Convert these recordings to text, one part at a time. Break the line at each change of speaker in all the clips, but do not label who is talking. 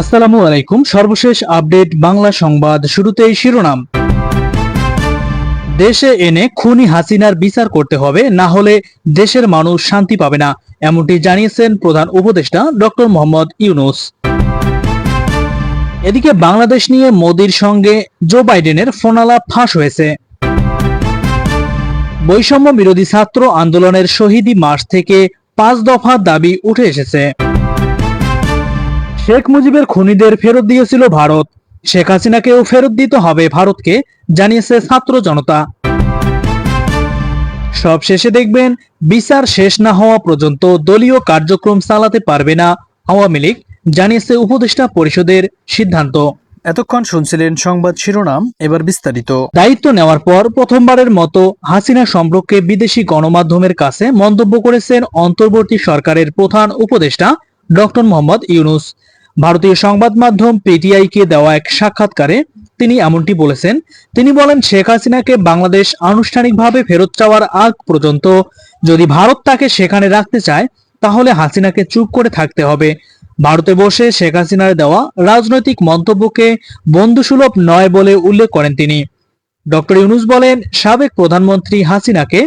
আসসালামু আলাইকুম। সর্বশেষ আপডেট বাংলা সংবাদ শুরুতেই শিরোনাম। দেশে এনে খুনি হাসিনার বিচার করতে হবে, না হলে দেশের মানুষ শান্তি পাবে না, এমনটি জানিয়েছেন প্রধান উপদেষ্টা ডক্টর মোহাম্মদ ইউনুস। এদিকে বাংলাদেশ নিয়ে মোদির সঙ্গে জো বাইডেনের ফোনালাপ ফাঁস হয়েছে। বৈষম্য বিরোধী ছাত্র আন্দোলনের শহীদি মার্চ থেকে পাঁচ দফা দাবি উঠে এসেছে। শেখ মুজিবের খুনিদের ফেরত দিয়েছিল ভারত। শেখ হাসিনাকেও ফেরত দিতে হবে ভারতকে জানিয়েছে ছাত্র জনতা। সব শেষে দেখবেন বিচার শেষ না হওয়া পর্যন্ত দলীয় কার্যক্রম চালাতে পারবে না আওয়ামী লীগ জানিয়েছে উপদেষ্টা পরিষদের সিদ্ধান্ত।
এতক্ষণ শুনছিলেন সংবাদ শিরোনাম এবার বিস্তারিত।
দায়িত্ব নেওয়ার পর প্রথমবারের মতো হাসিনা সম্পর্কে বিদেশি গণমাধ্যমের কাছে মন্তব্য করেছেন অন্তর্বর্তী সরকারের প্রধান উপদেষ্টা ডক্টর মোহাম্মদ ইউনুস। ভারতীয় সংবাদ মাধ্যম পিটিআই কে দেওয়া এক সাক্ষাৎকারে তিনি এমনটি বলেছেন, তিনি বলেন, শেখ হাসিনাকে বাংলাদেশ আনুষ্ঠানিকভাবে ফেরত চাওয়ার আগ পর্যন্ত যদি ভারত তাকে সেখানে রাখতে চায়, তাহলে হাসিনাকে চুপ করে থাকতে হবে। ভারতে বসে শেখ হাসিনার দেওয়া রাজনৈতিক মন্তব্যকে বন্ধুসুলভ নয় বলে উল্লেখ করেন তিনি। ডক্টর ইউনুস বলেন, সাবেক প্রধানমন্ত্রী হাসিনাকে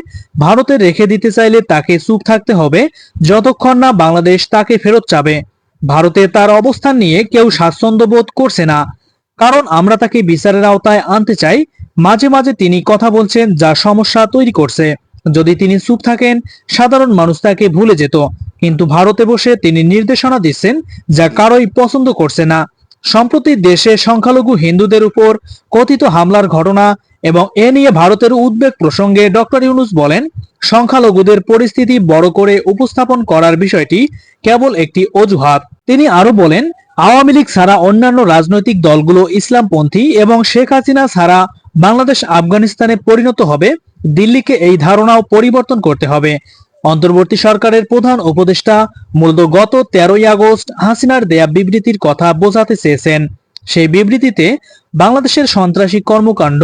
ভারতে রেখে দিতে চাইলে তাকে চুপ থাকতে হবে, যতক্ষণ না বাংলাদেশ তাকে ফেরত চাবে। ভারতে তার অবস্থান নিয়ে কেউ স্বাচ্ছন্দ্য বোধ করছে না। কারণ আমরা তাকে বিচারের আওতায় আনতে চাই। মাঝে মাঝে তিনি কথা বলছেন যা সমস্যা তৈরি করছে। যদি তিনি চুপ থাকেন, সাধারণ মানুষ তাকে ভুলে যেত। কিন্তু ভারতে বসে তিনি নির্দেশনা দিচ্ছেন যা কারোই পছন্দ করছে না। সম্প্রতি দেশে সংখ্যালঘু হিন্দুদের উপর কথিত হামলার ঘটনা এবং এ নিয়ে ভারতের উদ্বেগ প্রসঙ্গে ডক্টর ইউনুস বলেন, সংখ্যালঘুদের পরিস্থিতি বড় করে উপস্থাপন করার বিষয়টি কেবল একটি অজুহাত। তিনি আরও বলেন, আওয়ামী লীগ ছাড়া অন্যান্য রাজনৈতিক দলগুলো ইসলামপন্থী এবং শেখ হাসিনা ছাড়া বাংলাদেশ, আফগানিস্তানে পরিণত হবে। দিল্লিকে এই ধারণাও পরিবর্তন করতে হবে। অন্তর্বর্তী সরকারের প্রধান উপদেষ্টা মূলত গত তেরোই আগস্ট হাসিনার দেয়া বিবৃতির কথা বোঝাতে চেয়েছেন। সেই বিবৃতিতে বাংলাদেশের সন্ত্রাসী কর্মকাণ্ড,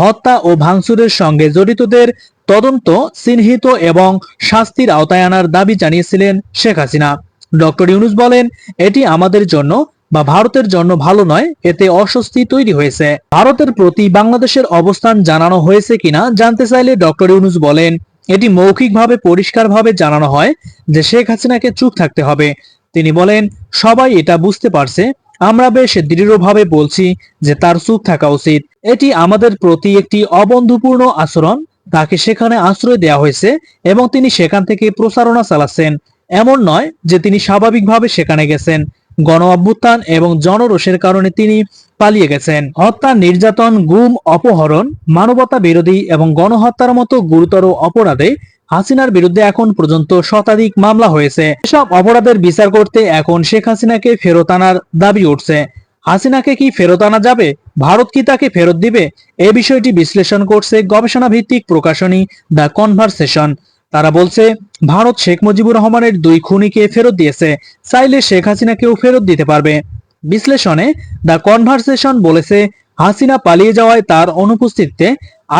হত্যা ও ভাঙচুরের সঙ্গে জড়িতদের তদন্ত চিহ্নিত এবং শাস্তির আওতায় আনার দাবি জানিয়েছিলেন শেখ হাসিনা। ডক্টর ইউনুস বলেন, এটি আমাদের জন্য বা ভারতের জন্য ভালো নয়, এতে অস্বস্তি তৈরি হয়েছে। ভারতের প্রতি বাংলাদেশের অবস্থান জানানো হয়েছে কিনা জানতে চাইলে ডক্টর ইউনুস বলেন এটি মৌখিকভাবে, পরিষ্কারভাবে জানানো হয় যে শেখ হাসিনাকে চুপ থাকতে হবে। তিনি বলেন, সবাই এটা বুঝতে পারছে। আমরা বেশ দৃঢ়ভাবে বলছি যে তার চুপ থাকা উচিত। এটি আমাদের প্রতি একটি অবন্ধুপূর্ণ আচরণ। তাকে সেখানে আশ্রয় দেওয়া হয়েছে এবং তিনি সেখান থেকে প্রচারণা চালাচ্ছেন। এমন নয় যে তিনি স্বাভাবিকভাবে সেখানে গেছেন। গণ অভ্যুত্থান এবং জনরোষের কারণে তিনি পালিয়ে গেছেন। হত্যা, নির্যাতন, গুম, অপহরণ, মানবতা বিরোধী এবং গণহত্যার মতো গুরুতর অপরাধে হাসিনার বিরুদ্ধে এখন পর্যন্ত শতাধিক মামলা হয়েছে। এসব অপরাধের বিচার করতে এখন শেখ হাসিনাকে ফেরত আনার দাবি উঠছে। হাসিনাকে কি ফেরত আনা যাবে? ভারত কি তাকে ফেরত দিবে? এ বিষয়টি বিশ্লেষণ করছে গবেষণা ভিত্তিক প্রকাশনী দ্য কনভারসেশন। তারা বলছে, ভারত শেখ মুজিবুর রহমানের দুই খুনিকে ফেরত দিয়েছে, চাইলে শেখ হাসিনাকেও ফেরত দিতে পারবে। বিশ্লেষণে, দ্য কনভারসেশন বলেছে, হাসিনা পালিয়ে যাওয়ায় তার অনুপস্থিতিতে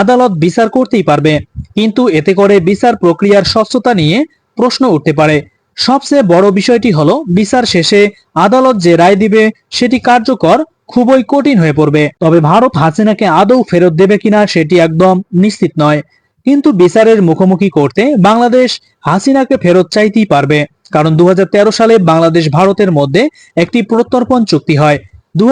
আদালত বিচার করতেই পারবে, কিন্তু এতে করে বিচার প্রক্রিয়ার স্বচ্ছতা নিয়ে প্রশ্ন উঠতে পারে। সবচেয়ে বড় বিষয়টি হলো, বিচার শেষে আদালত যে রায় দিবে, সেটি কার্যকর, খুবই কঠিন হয়ে পড়বে। তবে ভারত হাসিনাকে আদৌ ফেরত দেবে কিনা, সেটি একদম নিশ্চিত নয়। কিন্তু বিচারের মুখোমুখি করতে বাংলাদেশ হাসিনাকে ফেরত চাইতেই পারবে। কারণ দু সালে বাংলাদেশ ভারতের মধ্যে একটি প্রত্যর্পণ চুক্তি হয়। দু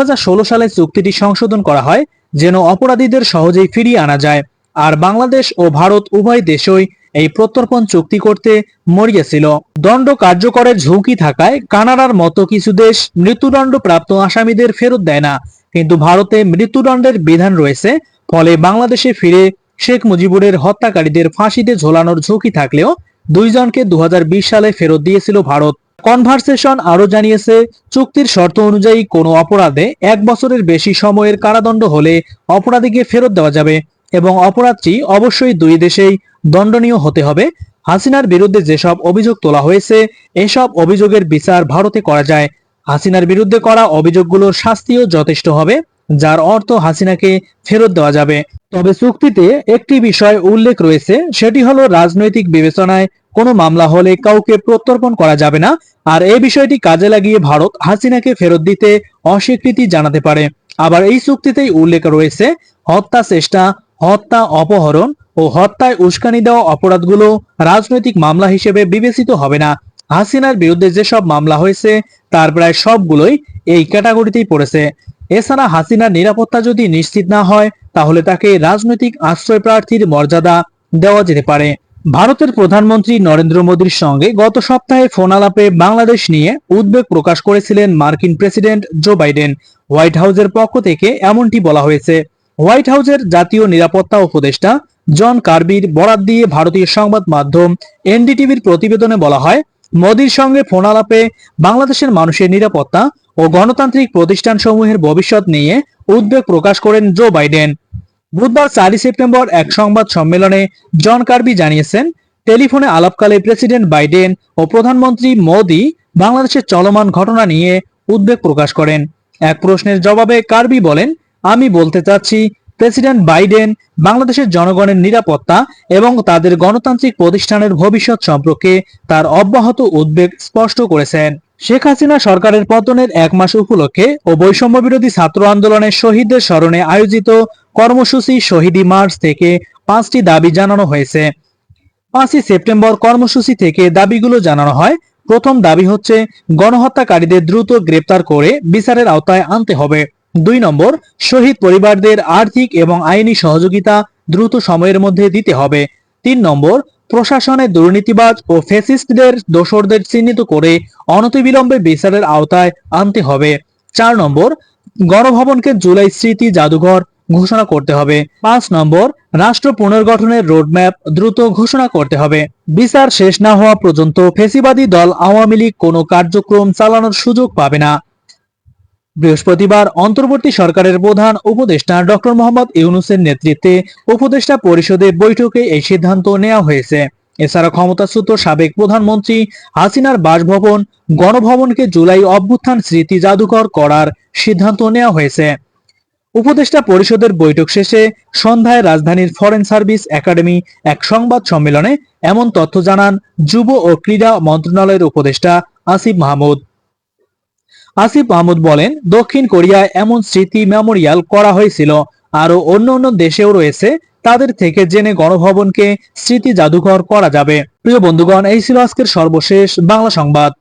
সালে চুক্তিটি সংশোধন করা হয়, যেন অপরাধীদের সহজেই ফিরিয়ে আনা যায়। আর বাংলাদেশ ও ভারত উভয় দেশই এই প্রত্যর্পণ চুক্তি করতে মরিয়েছিল। দণ্ড কার্যকরের ঝুঁকি থাকায় কানাডার মতো কিছু দেশ মৃত্যুদণ্ড প্রাপ্ত আসামিদের ফেরত দেয় না। কিন্তু ভারতে মৃত্যুদণ্ডের বিধান রয়েছে, ফলে বাংলাদেশে ফিরে শেখ মুজিবুরের হত্যাকারীদের ফাঁসিতে ঝোলানোর ঝুঁকি থাকলেও দুইজনকে দুই হাজার বিশ সালে ফেরত দিয়েছিল ভারত। কনভারসেশন আরও জানিয়েছে, চুক্তির শর্ত অনুযায়ী কোনো অপরাধে এক বছরের বেশি সময়ের কারাদণ্ড হলে অপরাধীকে ফেরত দেওয়া যাবে এবং অপরাধটি অবশ্যই দুই দেশেই দণ্ডনীয় হতে হবে। হাসিনার বিরুদ্ধে যেসব অভিযোগ তোলা হয়েছে, এসব অভিযোগের বিচার ভারতে করা যায়। হাসিনার বিরুদ্ধে করা অভিযোগগুলোর শাস্তিও যথেষ্ট হবে। যার অর্থ হাসিনাকে ফেরত দেওয়া যাবে। তবে চুক্তিতে একটি বিষয় উল্লেখ রয়েছে, সেটি হলো রাজনৈতিক বিবেচনায় কোনো মামলা হলে কাউকে প্রত্যর্পণ করা যাবে না, আর এই বিষয়টি কাজে লাগিয়ে ভারত হাসিনাকে ফেরত দিতে অস্বীকৃতি জানাতে পারে। আবার এই চুক্তিতেই উল্লেখ রয়েছে, হত্যা চেষ্টা, হত্যা অপহরণ ও হত্যায় উস্কানি দেওয়া অপরাধগুলো রাজনৈতিক মামলা হিসেবে বিবেচিত হবে না। হাসিনার বিরুদ্ধে যেসব মামলা হয়েছে, তার প্রায় সবগুলোই এই ক্যাটাগরিতেই পড়েছে। এছাড়া হাসিনার নিরাপত্তা যদি নিশ্চিত না হয়, তাহলে তাকে রাজনৈতিক আশ্রয় প্রার্থীর মর্যাদা দেওয়া যেতে পারে। ভারতের প্রধানমন্ত্রী নরেন্দ্র মোদীর সঙ্গে গত সপ্তাহে ফোন আলাপে বাংলাদেশ নিয়ে উদ্বেগ প্রকাশ করেছিলেন মার্কিন প্রেসিডেন্ট জো বাইডেন। হোয়াইট হাউসের পক্ষ থেকে এমনটি বলা হয়েছে। হোয়াইট হাউসের জাতীয় নিরাপত্তা উপদেষ্টা জন কার্বির বরাত দিয়ে ভারতীয় সংবাদ মাধ্যম এনডিটিভির প্রতিবেদনে বলা হয়, মোদীর সঙ্গে ফোন আলাপে বাংলাদেশের মানুষের নিরাপত্তা ও গণতান্ত্রিক প্রতিষ্ঠানসমূহের ভবিষ্যৎ নিয়ে উদ্বেগ প্রকাশ করেন জো বাইডেন। বুধবার চারই সেপ্টেম্বর এক সংবাদ সম্মেলনে জন কার্বি জানিয়েছেন, টেলিফোনে আলাপকালে প্রেসিডেন্ট বাইডেন ও প্রধানমন্ত্রী মোদি বাংলাদেশের চলমান ঘটনা নিয়ে উদ্বেগ প্রকাশ করেন। এক প্রশ্নের জবাবে কার্বি বলেন, আমি বলতে চাচ্ছি, প্রেসিডেন্ট বাইডেন বাংলাদেশের জনগণের নিরাপত্তা এবং তাদের গণতান্ত্রিক প্রতিষ্ঠানের ভবিষ্যৎ সম্পর্কে তার অব্যাহত উদ্বেগ স্পষ্ট করেছেন। শেখ হাসিনা সরকারের পতনের এক মাস উপলক্ষে ও বৈষম্য বিরোধী ছাত্র আন্দোলনের শহীদদের স্মরণে আয়োজিত কর্মসূচি শহীদি মার্চ থেকে পাঁচটি দাবি জানানো হয়েছে। পাঁচই সেপ্টেম্বর কর্মসূচি থেকে দাবিগুলো জানানো হয়। প্রথম দাবি হচ্ছে, গণহত্যাকারীদের দ্রুত গ্রেপ্তার করে বিচারের আওতায় আনতে হবে। দুই নম্বর, শহীদ পরিবারদের আর্থিক এবং আইনি সহযোগিতা দ্রুত সময়ের মধ্যে দিতে হবে। তিন নম্বর প্রশাসনের দুর্নীতিবাজ ও ফেসিস্টদের দোসরদের চিহ্নিত করে অনতিবিলম্বে বিচারের আওতায় আনতে হবে। চার নম্বর, গণভবনকে জুলাই স্মৃতি জাদুঘর ঘোষণা করতে হবে। পাঁচ নম্বর, রাষ্ট্র পুনর্গঠনের রোডম্যাপ দ্রুত ঘোষণা করতে হবে। বিচার শেষ না হওয়া পর্যন্ত ফেসিবাদী দল আওয়ামী লীগ কোনো কার্যক্রম চালানোর সুযোগ পাবে না। বৃহস্পতিবার অন্তর্বর্তী সরকারের প্রধান উপদেষ্টা ডক্টর মোহাম্মদ ইউনুসের নেতৃত্বে উপদেষ্টা পরিষদের বৈঠকে এই সিদ্ধান্ত নেওয়া হয়েছে। এছাড়া ক্ষমতাচ্যুত সাবেক প্রধানমন্ত্রী হাসিনার বাসভবন, গণভবনকে জুলাই অভ্যুত্থান স্মৃতি জাদুঘর করার সিদ্ধান্ত নেওয়া হয়েছে। উপদেষ্টা পরিষদের বৈঠক শেষে সন্ধ্যায় রাজধানীর ফরেন সার্ভিস একাডেমি এক সংবাদ সম্মেলনে এমন তথ্য জানান যুব ও ক্রীড়া মন্ত্রণালয়ের উপদেষ্টা আসিফ মাহমুদ। আসিফ মাহমুদ বলেন, দক্ষিণ কোরিয়ায় এমন স্মৃতি মেমোরিয়াল করা হয়েছিল। আরও অন্য অন্য দেশেও রয়েছে, তাদের থেকে জেনে গণভবনকে স্মৃতি জাদুঘর করা যাবে। প্রিয় বন্ধুগণ, এই ছিল আজকের সর্বশেষ বাংলা সংবাদ।